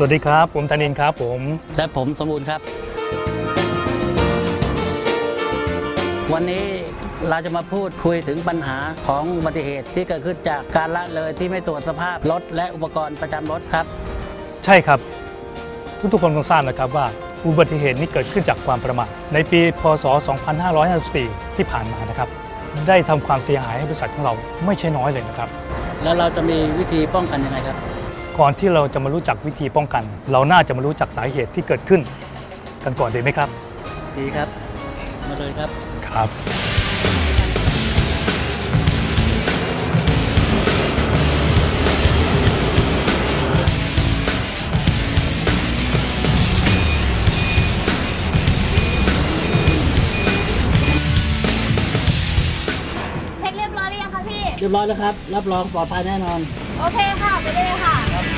สวัสดีครับ ผมธนินครับผม และผมสมบูรณ์ครับ วันนี้เราจะมาพูดคุยถึงปัญหาของอุบัติเหตุที่เกิดขึ้นจากการละเลยที่ไม่ตรวจสภาพรถและอุปกรณ์ประจำรถครับ ใช่ครับ ทุกๆคนคงทราบนะครับว่าอุบัติเหตุนี้เกิดขึ้นจากความประมาทในปี พศ 2554 ที่ผ่านมานะครับ ได้ทำความเสียหายให้บริษัทของเราไม่ใช่น้อยเลยนะครับ แล้วเราจะมีวิธีป้องกันยังไงครับ ก่อนที่เราจะมารู้จักวิธีป้องกัน เราน่าจะมารู้จักสาเหตุที่เกิดขึ้น กันก่อนดีไหมครับ ดีครับ มาเลยครับ ครับ เช็คเรียบร้อยหรือยังคะพี่ เรียบร้อยแล้วครับ รับรองปลอดภัยแน่นอน โอเคค่ะ ไปเลยค่ะ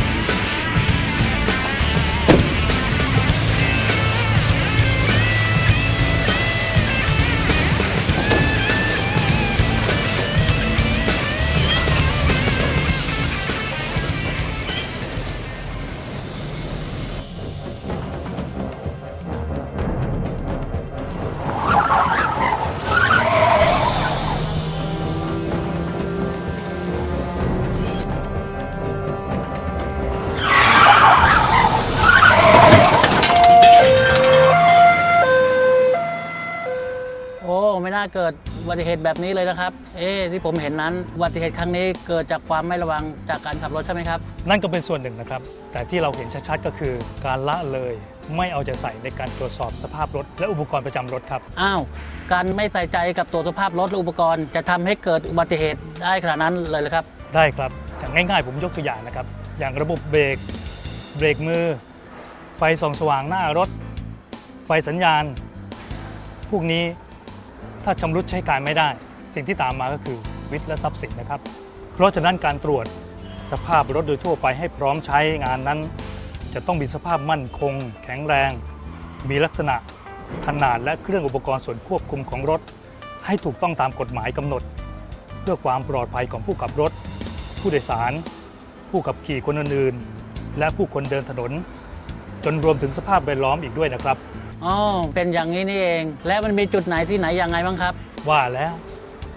าเกิดอุบัติเหตุแบบนี้เลยนะครับ เอ๊ะที่ผมเห็นนั้นอุบัติเหตุครั้งนี้เกิดจากความไม่ระวังจากการขับรถใช่ไหมครับ นั่นก็เป็นส่วนหนึ่งนะครับ แต่ที่เราเห็นชัดๆก็คือการละเลยไม่เอาใจใส่ในการตรวจสอบสภาพรถ และอุปกรณ์ประจำรถครับ อ้าว การไม่ใส่ใจกับตัวจสภาพรถและอุปกรณ์ จะทำให้เกิดอุบัติเหตุได้ขนาดนั้นเลยเลยครับ ได้ครับอย่างง่ายๆ ผมยกตัวอย่างนะครับ อย่างระบบเบรก เบรกมือ ไฟส่องสว่างหน้ารถ ไฟสัญญาณ พวกนี้ ถ้าชำรุดใช้การไม่ได้ สิ่งที่ตามมาก็คือวิทย์และทรัพย์สินนะครับ เพราะฉะนั้นการตรวจสภาพรถโดยทั่วไปให้พร้อมใช้งานนั้น จะต้องมีสภาพมั่นคง แข็งแรง มีลักษณะขนาดและเครื่องอุปกรณ์ส่วนควบคุมของรถ ให้ถูกต้องตามกฎหมายกำหนด เพื่อความปลอดภัยของผู้ขับรถ ผู้โดยสาร ผู้ขับขี่คนอื่นๆและผู้คนเดินถนน จนรวมถึงสภาพแวดล้อมอีกด้วยนะครับ อ๋อเป็นอย่างนี้นี่เอง แล้วมันมีจุดไหนที่ไหนยังไงบ้างครับ ว่าแล้ว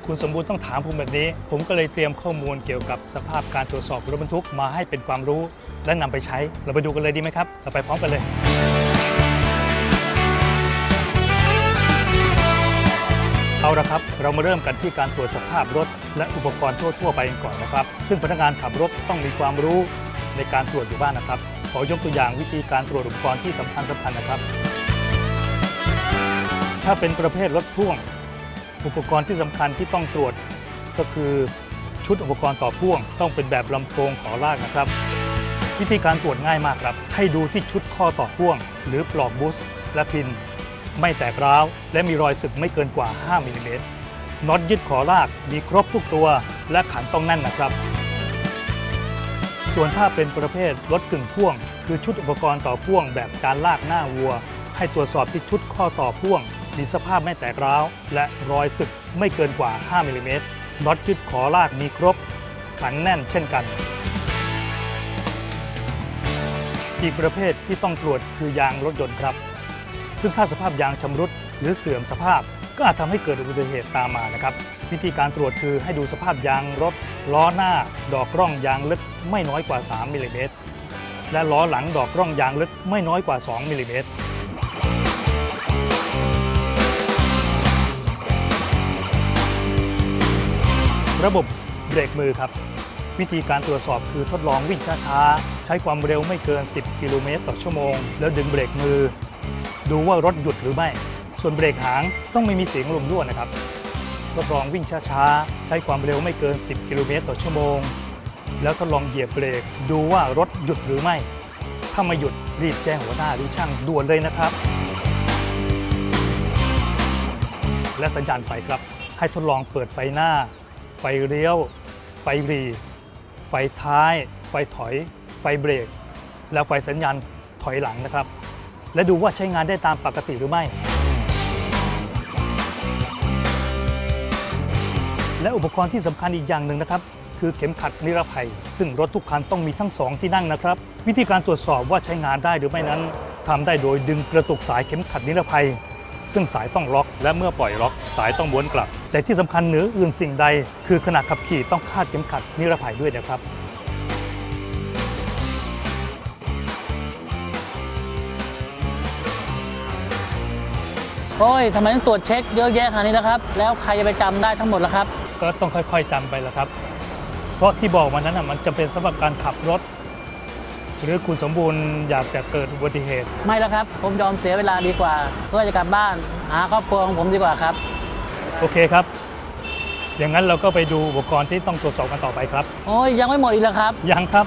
คุณสมบูรณ์ต้องถามผมแบบนี้ ผมก็เลยเตรียมข้อมูลเกี่ยวกับสภาพการตรวจสอบรถบรรทุกมาให้เป็นความรู้ และนำไปใช้ เราไปดูกันเลยดีไหมครับ เราไปพร้อมกันเลย เอาละครับ เรามาเริ่มกันที่การตรวจสภาพรถ และอุปกรณ์ทั่ว ๆ ไปกันก่อนนะครับ ซึ่งพนักงานขับรถต้องมีความรู้ในการตรวจอยู่บ้างนะครับ ขอยกตัวอย่างวิธีการตรวจอุปกรณ์ที่สำคัญสำคัญนะครับ ถ้าเป็นประเภทรถพ่วง อุปกรณ์ที่สำคัญที่ต้องตรวจก็คือชุดอุปกรณ์ต่อพ่วง ต้องเป็นแบบลำโพงขอลากนะครับ วิธีการตรวจง่ายมากครับ ให้ดูที่ชุดข้อต่อพ่วง หรือปลอกบูสและพิน ไม่แตกร้าว และมีรอยสึกไม่เกินกว่า 5มิลลิเมตรน็อตยึดขอลากมีครบทุกตัว และขันต้องแน่นนะครับ ส่วนถ้าเป็นประเภทรถกึ่งพ่วง คือชุดอุปกรณ์ต่อพ่วงแบบการลากหน้าวัว ให้ตรวจสอบที่ชุดข้อต่อพ่วง มีสภาพไม่แตกร้าว และรอยสึกไม่เกินกว่า 5มิลลิเมตรน็อตยึดขอลากมีครบ ขันแน่นเช่นกัน อีกประเภทที่ต้องตรวจคือยางรถยนต์ครับ ซึ่งถ้าสภาพยางชำรุดหรือเสื่อมสภาพก็อาจทำให้เกิดอุบัติเหตุตามมานะครับ วิธีการตรวจคือให้ดูสภาพยางรถ ล้อหน้า ดอกร่องยางลึกไม่น้อยกว่า 3มิลลิเมตรและล้อหลังดอกร่องยางลึกไม่น้อยกว่า 2มิลลิเมตร ระบบเบรกมือครับ วิธีการตรวจสอบคือทดลองวิ่งช้าๆ ใช้ความเร็วไม่เกิน 10 กิโลเมตรต่อชั่วโมง แล้วดึงเบรกมือ ดูว่ารถหยุดหรือไม่ ส่วนเบรกหางต้องไม่มีเสียงลมรั่วนะครับ ทดลองวิ่งช้าๆ ใช้ความเร็วไม่เกิน 10 กิโลเมตรต่อชั่วโมง แล้วทดลองเหยียบเบรก ดูว่ารถหยุดหรือไม่ ถ้าไม่หยุดรีบแจ้งหัวหน้าหรือช่างด่วนเลยนะครับ และสัญญาณไฟครับ ให้ทดลองเปิดไฟหน้า ไฟเลี้ยว ไฟรี ไฟท้าย ไฟถอย ไฟเบรก แล้วไฟสัญญาณถอยหลังนะครับ และดูว่าใช้งานได้ตามปกติหรือไม่ และอุปกรณ์ที่สำคัญอีกอย่างหนึ่งนะครับคือคือเข็มขัดนิรภัย ซึ่งรถทุกคันต้องมีทั้งสองที่นั่งนะครับ วิธีการตรวจสอบว่าใช้งานได้หรือไม่นั้นทำได้โดยดึงกระตุกสายเข็มขัดนิรภัย ซึ่งสายต้องล็อก และเมื่อปล่อยล็อก สายต้องม้วนกลับ แต่ที่สำคัญเหนืออื่นสิ่งใด คือขณะขับขี่ต้องคาดเข็มขัดนิรภัยด้วยนะครับโอ้ยทำไมต้องตรวจเช็คเยอะแยะขนาดนี้นะครับ แล้วใครจะไปจำได้ทั้งหมดล่ะครับ ก็ต้องค่อยๆจำไปแล้วครับ เพราะที่บอกมานั้นนะมันจำเป็นสำหรับการขับรถ หรือคุณสมบูรณ์อยากจะเกิดอุบัติเหตุ ไม่แล้วครับ ผมยอมเสียเวลาดีกว่า เพื่อจะกลับบ้านหาครอบครัวของผมดีกว่าครับ โอเคครับ อย่างนั้นเราก็ไปดูอุปกรณ์ที่ต้องตรวจสอบกันต่อไปครับ โอ้ยยังไม่หมดอีกแล้วครับ ยังครับ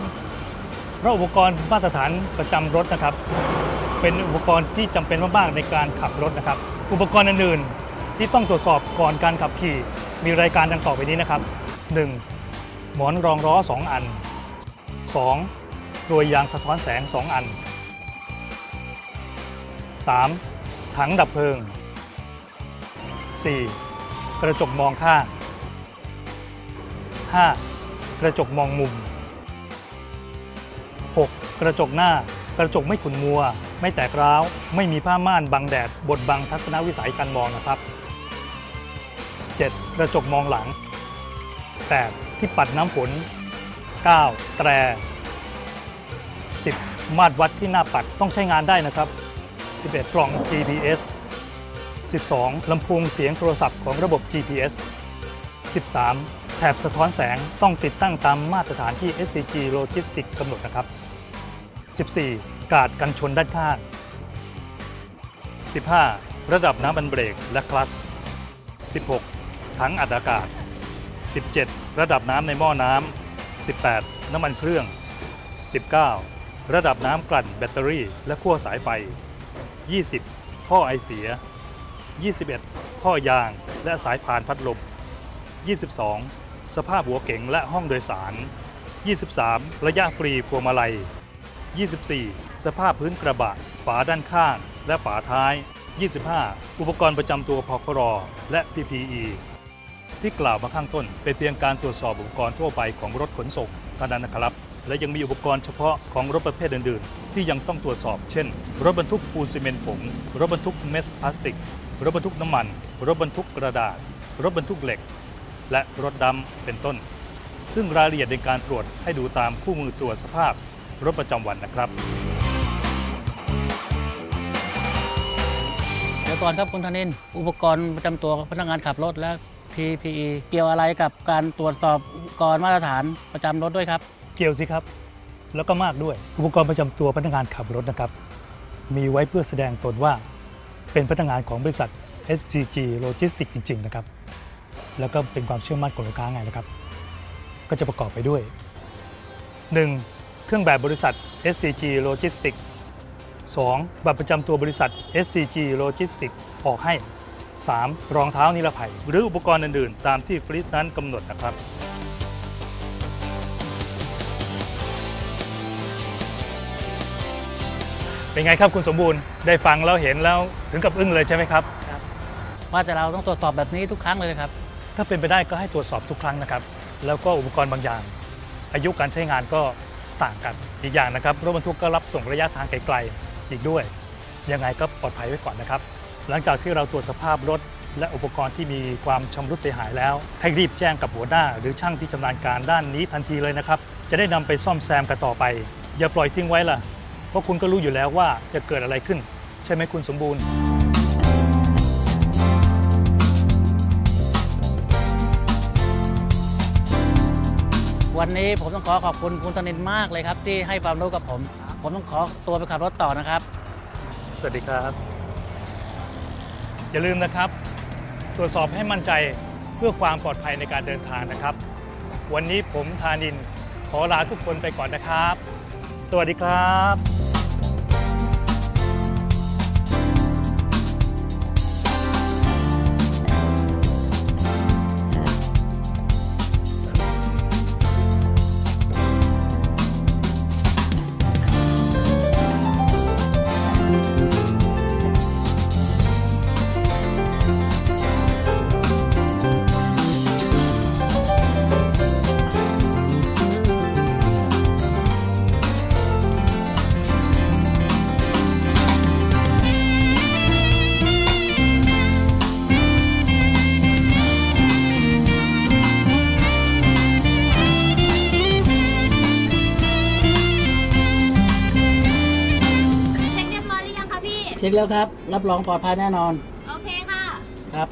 เพราะอุปกรณ์มาตรฐานประจำรถนะครับ เป็นอุปกรณ์ที่จำเป็นมากๆในการขับรถนะครับ อุปกรณ์อื่นๆที่ต้องตรวจสอบก่อนการขับขี่มีรายการดังต่อไปนี้นะครับ 1. หมอนรองล้อ 2 อัน 2. กลวยยางสะท้อนแสง 2 อัน 3. ถังดับเพลิง 4. กระจกมองข้าง 5. กระจกมองมุม 6. กระจกหน้ากระจกไม่ขุ่นมัว ไม่แตกร้าว ไม่มีผ้าม่านบังแดดบดบังทัศนวิสัยการมองนะครับ 7. กระจกมองหลัง 8. ที่ปัดน้ำฝน 9. แตร 10. มาตรวัดที่หน้าปัดต้องใช้งานได้นะครับ 11 กล่อง GPS 12 ลำโพงเสียงโทรศัพท์ของระบบ GPS 13 แถบสะท้อนแสงต้องติดตั้งตามมาตรฐานที่ SCG Logistics กำหนดนะครับ 14 กาดกันชนด้านข้าง 15 ระดับน้ำบันเบรกและคลัตช์16 ถังอัดอากาศ 17 ระดับน้ำในหม้อน้ำ 18 น้ำมันเครื่อง 19 ระดับน้ำกลั่นแบตเตอรี่ และขั้วสายไฟ 20 ท่อไอเสีย 21 ท่อยางและสายพานพัดลม 22 สภาพหัวเก๋งและห้องโดยสาร 23 ระยะฟรีพวงมาลัย 24 สภาพพื้นกระบะ ฝาด้านข้างและฝาท้าย 25 อุปกรณ์ประจำตัวพครและ PPE ที่กล่าวมาข้างต้น เป็นเพียงการตรวจสอบอุปกรณ์ทั่วไปของรถขนส่งเท่านั้นนะครับ และยังมีอุปกรณ์เฉพาะของรถประเภทอื่นๆ ที่ยังต้องตรวจสอบ เช่น รถบรรทุกปูนซีเมนต์ผง รถบรรทุกเม็ดพลาสติก รถบรรทุกน้ำมัน รถบรรทุกกระดาษ รถบรรทุกเหล็ก และรถดำเป็นต้น ซึ่งรายละเอียดในการตรวจให้ดูตามคู่มือตรวจสภาพ รถประจำวันนะครับเดี๋ยวก่อนครับคุณธนินอุปกรณ์ประจำตัวพนักงานขับรถและ PPE เกี่ยวอะไรกับการตรวจสอบอุปกรณ์มาตรฐานประจำรถด้วยครับ เกี่ยวสิครับ แล้วก็มากด้วย อุปกรณ์ประจำตัวพนักงานขับรถนะครับ มีไว้เพื่อแสดงตนว่า เป็นพนักงานของบริษัท SCG Logistics จริง ๆ นะครับ แล้วก็เป็นความเชื่อมั่นของลูกค้าไงนะครับ ก็จะประกอบไปด้วย 1. เครื่องแบบบริษัท SCG Logistics 2. บัตรประจำตัวบริษัท SCG Logistics ออกให้ 3. รองเท้านิรภัย หรืออุปกรณ์อื่น ๆ ตามที่ฟลิปนั้นกำหนดนะครับ เป็นไงครับคุณสมบูรณ์ได้ฟังแล้วเห็นแล้วถึงกับอึ้งเลยใช่ไหมครับ ว่าแต่เราต้องตรวจสอบแบบนี้ทุกครั้งเลยครับ ถ้าเป็นไปได้ก็ให้ตรวจสอบทุกครั้งนะครับ แล้วก็อุปกรณ์บางอย่าง อายุการใช้งานก็ต่างกันอีกอย่างนะครับรถบรรทุกก็รับส่งระยะทางไกลๆอีกด้วย ยังไงก็ปลอดภัยไว้ก่อนนะครับ หลังจากที่เราตรวจสภาพรถและอุปกรณ์ที่มีความชำรุดเสียหายแล้ว ให้รีบแจ้งกับหัวหน้า หรือช่างที่ชำนาญการด้านนี้ทันทีเลยนะครับ จะได้นำไปซ่อมแซมกันต่อไป อย่าปล่อยทิ้งไว้ล่ะ เพราะคุณก็รู้อยู่แล้วว่าจะเกิดอะไรขึ้น ใช่ไหมคุณสมบูรณ์ วันนี้ผมต้องขอขอบคุณคุณธนินมากเลยครับ ที่ให้ความรู้กับผม ผมต้องขอตัวไปขับรถต่อนะครับ สวัสดีครับ อย่าลืมนะครับ ตรวจสอบให้มั่นใจเพื่อความปลอดภัยในการเดินทางนะครับ วันนี้ผมธานิน ขอลาทุกคนไปก่อนนะครับ สวัสดีครับ เช็คแล้วครับ รับรองปลอดภัยแน่นอน โอเคค่ะ ครับ